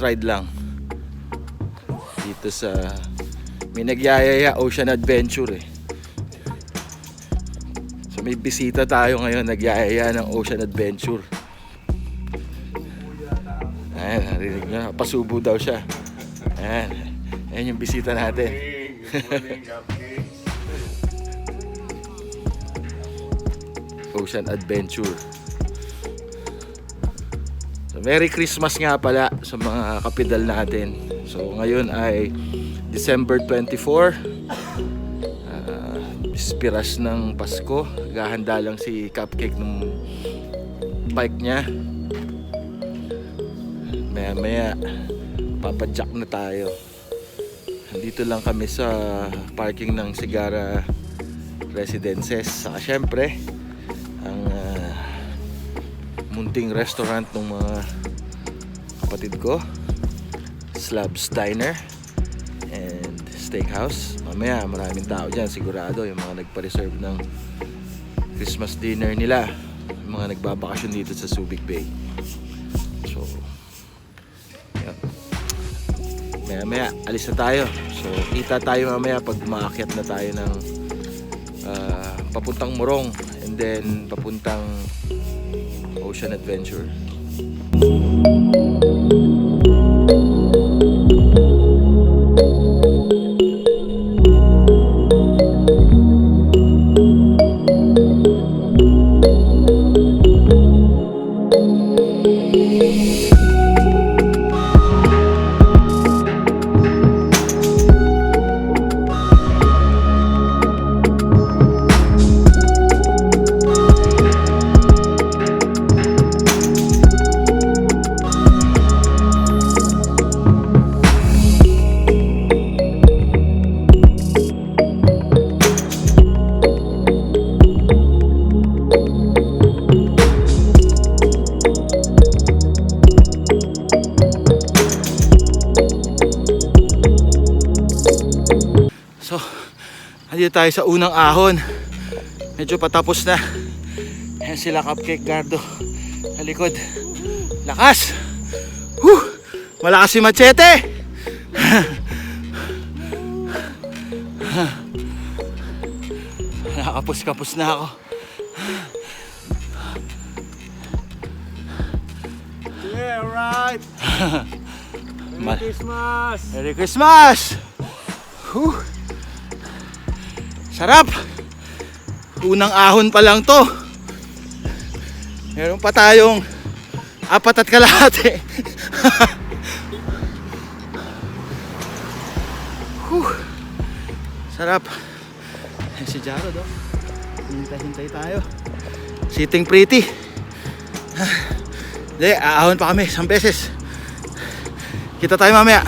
ride lang. Dito sa may nagyayaya Ocean Adventure eh. So may bisita tayo ngayon nagyayaya ng Ocean Adventure. Ayan, narinig na. Pasubo daw siya. Ayan. Ayan yung bisita natin. Ocean Adventure. So, Merry Christmas nga pala sa mga kapidal natin. So ngayon ay December 24. Uh, Spiras ng Pasko. Gahanda lang si Cupcake ng bike niya. Maya maya papadyak na tayo. Dito lang kami sa parking ng Sigara Residences. Saka syempre, munting restaurant ng mga kapatid ko. Slabs Diner and Steakhouse. Mamaya maraming tao dyan sigurado yung mga nagpa-reserve ng Christmas dinner nila. Yung mga nagbabakasyon dito sa Subic Bay. So, yun. Maya maya, alis na tayo. So, kita tayo mamaya pag umaakyat na tayo ng ah, papuntang Morong and then papuntang Ocean Adventure. Tayo sa unang ahon. Medyo patapos na. Ayan sila Cupcake Gardo. Sa likod. Lakas! Whew! Malakas si Machete! Nakakapos-kapos na ako. Yeah, right. Merry Christmas. Merry Christmas! Whew. Sarap! Unang ahon pa lang to. Meron pa tayong apat at kalahati. Sarap. Ayan si Jaro do. Hintay-hintay tayo. Sitting pretty. Hindi, aahon pa kami isang beses. Kita tayo mamaya.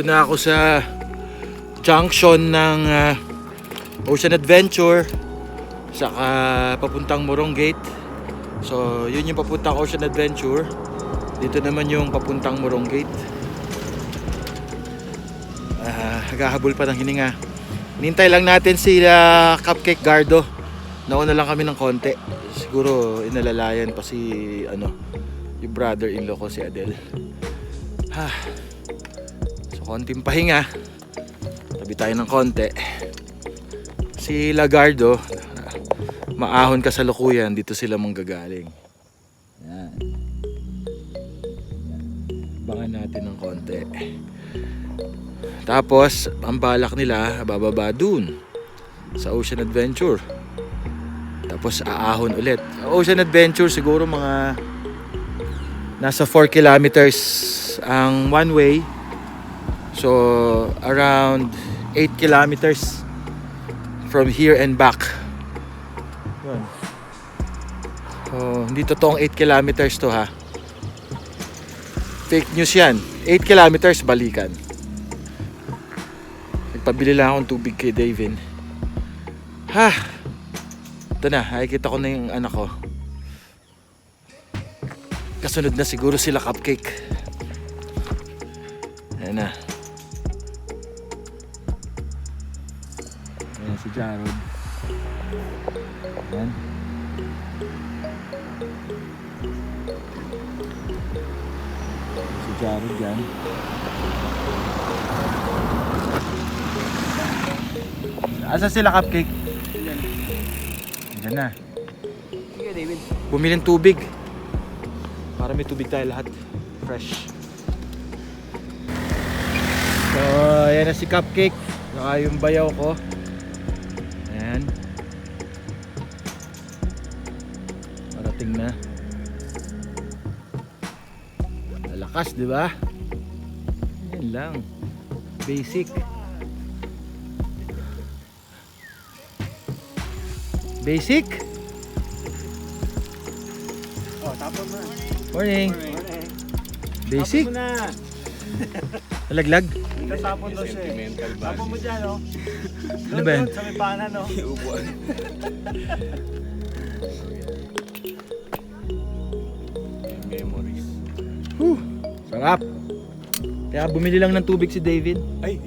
Nandito na ako sa junction ng ah, Ocean Adventure saka papuntang Morong Gate. So, yun yung papuntang Ocean Adventure. Dito naman yung papuntang Morong Gate. Ah, naghahabol pa ng hininga. Nintay lang natin si ah, Cupcake Gardo. Nauna lang kami ng konti. Siguro inalalayan pa si ano, yung brother-in-law ko si Adel. Ah, so konting pahinga. Tabi tayo ng konti. Si Lagardo, maahon ka sa lukuyan, dito sila manggagaling. Yan. Bangan natin ng konti. Tapos, ang balak nila, bababa dun sa Ocean Adventure. Tapos aahon ulit. Ocean Adventure siguro mga nasa 4 kilometers ang one way. So around 8 kilometers from here and back. Yun. Oh, hindi totoong 8 kilometers to ha. Fake news yan. 8 kilometers balikan. Nagpabili lang akong tubig kay Davin. Ha! Ito na, nakikita ko na yung anak ko. Kasunod na siguro sila cupcake. Ayan na. Si Jarod. Ayan. Si Jarod yan. Asa sila cupcake? Diyan na. Sige, David. Bumili ng tubig. Para may tubig tayo lahat. Fresh. So, ayan na si Cupcake. Saka yung bayaw ko. Parating na. Lalakas, di ba? Yan lang. Basic. Basic. Oh, tapon mo na. Morning. Morning. Basic. Tapon mo na. Nalaglag. Tatapon daw siya eh. Tapon mo dyan, no? Ano ba yan? Sa may pana, no? Memories. sarap. Kaya bumili lang ng tubig si David. Ay!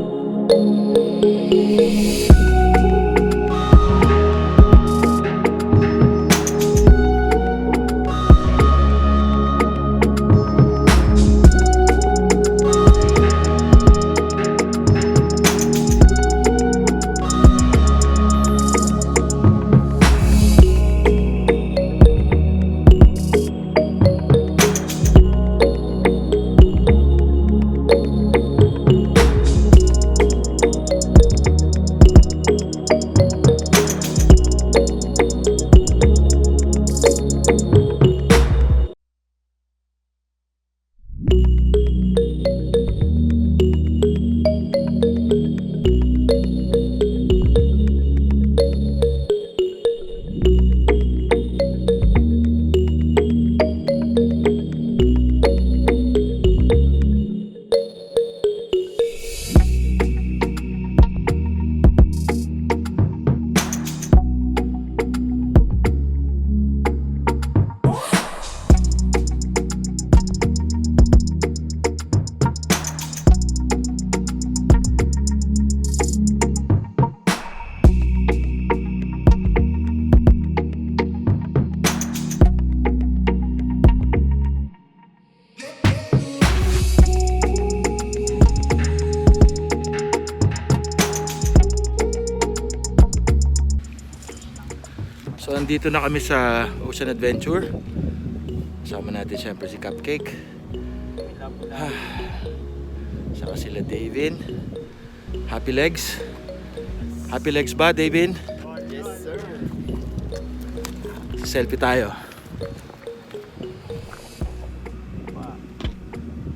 So andito na kami sa Ocean Adventure. Kasama natin syempre si Cupcake. Ah, Saka sila Davin. Happy Legs. Happy Legs ba, Davin? Yes, sir. Selfie tayo.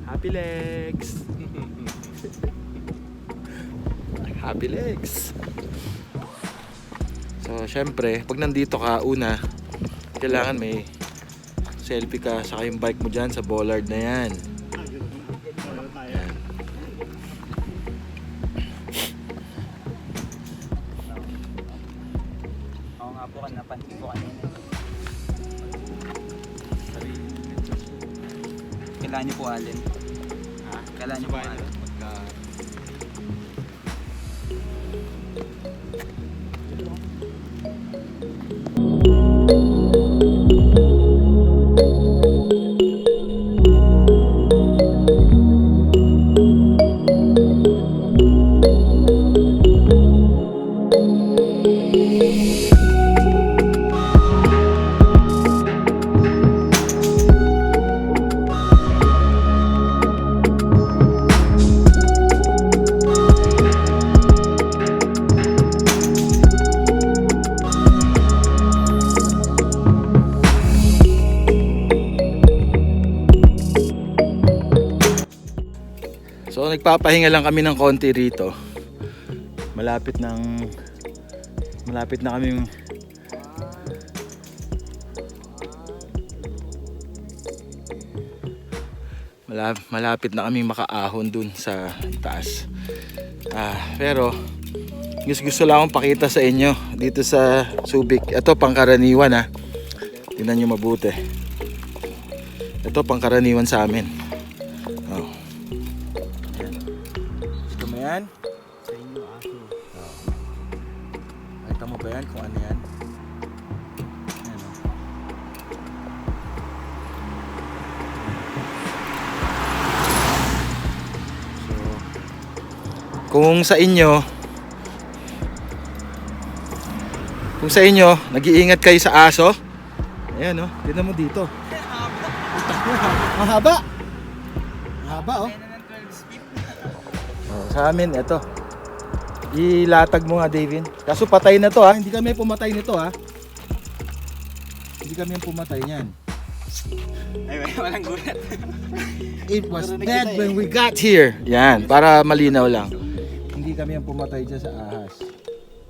Happy Legs. Happy Legs. So, syempre, pag nandito ka, una, kailangan may selfie ka saka yung bike mo dyan sa bollard na yan. Yan. Oo nga po, napansin ko kanina. Kailangan niyo po alin? Ha? Kailangan niyo po alin? Nagpapahinga lang kami ng konti rito. Malapit ng malapit na kaming Mala- malapit na kaming makaahon dun sa taas. Ah, pero gusto, gusto lang akong pakita sa inyo dito sa Subic. Ito pangkaraniwan ha. Tingnan nyo mabuti. Ito pangkaraniwan sa amin. Kung sa inyo kung sa inyo nag-iingat kayo sa aso ayan oh tignan mo dito ang haba ang haba oh Oh, sa amin, ito. Ilatag mo nga, Davin. Kaso patay na to ha. Hindi kami pumatay nito ha. Hindi kami ang pumatay niyan. Ay, walang gulat. It was dead when we got here. Yan, para malinaw lang. Kami ang pumatay dyan sa ahas.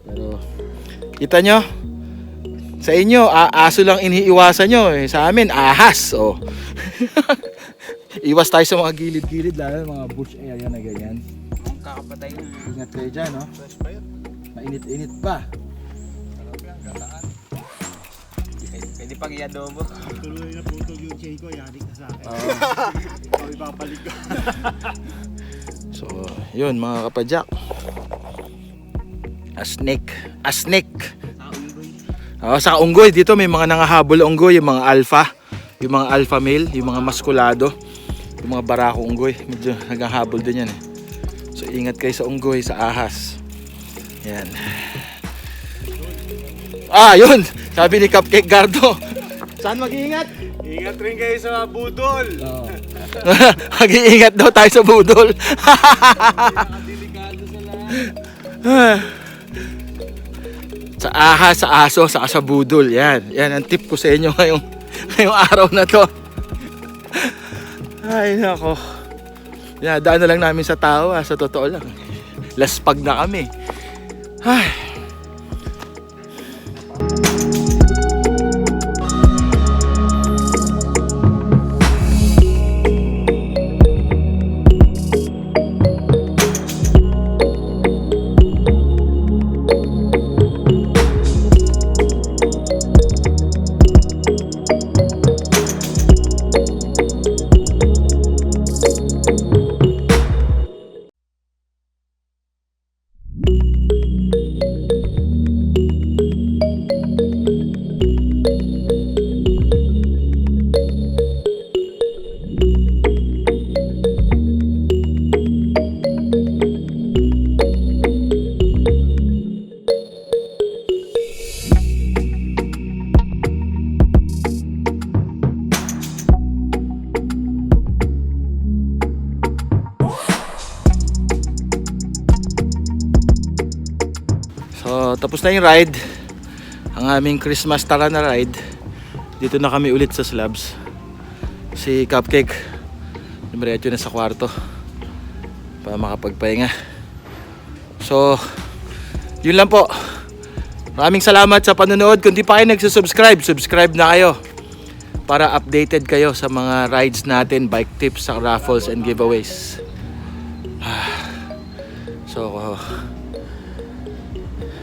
Pero, kita nyo? Sa inyo, aso lang iniiwasan nyo. Eh. Sa amin, ahas. Oh. Iwas tayo sa mga gilid-gilid, lalo mga bush area na ganyan. Kakapatay na. Ingat kayo dyan, no? Mainit-init pa. Pwede, pwede pang i-adobo. Tuloy na putol yung chain ko, yari ka sa akin. Oo. Ikaw ibabalik ko. So, yun mga kapadyak. A snake. A snake. Oo, sa unggoy. Dito may mga nangahabol na unggoy. Yung mga alpha. Yung mga alpha male. Yung mga maskulado. Yung mga barako unggoy. Medyo naghahabol din yan eh. So, ingat kayo sa unggoy, sa ahas. Yan. Ah, yun! Sabi ni Cupcake Gardo. Saan mag-iingat? Ingat rin kayo sa budol. Oo. Mag-iingat daw tayo sa budol. Delikado sa lahat. Sa aha, sa aso, sa sa budol. Yan. Yan ang tip ko sa inyo ngayong, ngayong araw na to. Ay, nako. Yan, daan na lang namin sa tao, ah, sa totoo lang. Laspag na kami. Ay. Tapos na yung ride. Ang aming Christmas tara na ride. Dito na kami ulit sa slabs. Si Cupcake, numeretso na sa kwarto. Para makapagpahinga. So, yun lang po. Maraming salamat sa panonood. Kung di pa kayo nagsusubscribe, subscribe na kayo. Para updated kayo sa mga rides natin, bike tips, sa raffles and giveaways.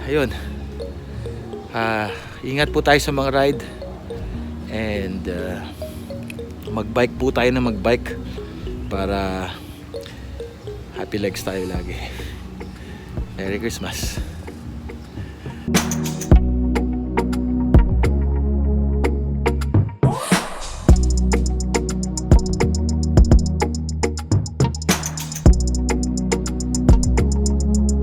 Ayun. Ah ingat po tayo sa mga ride. And ah, magbike po tayo na magbike para happy legs tayo lagi. Merry Christmas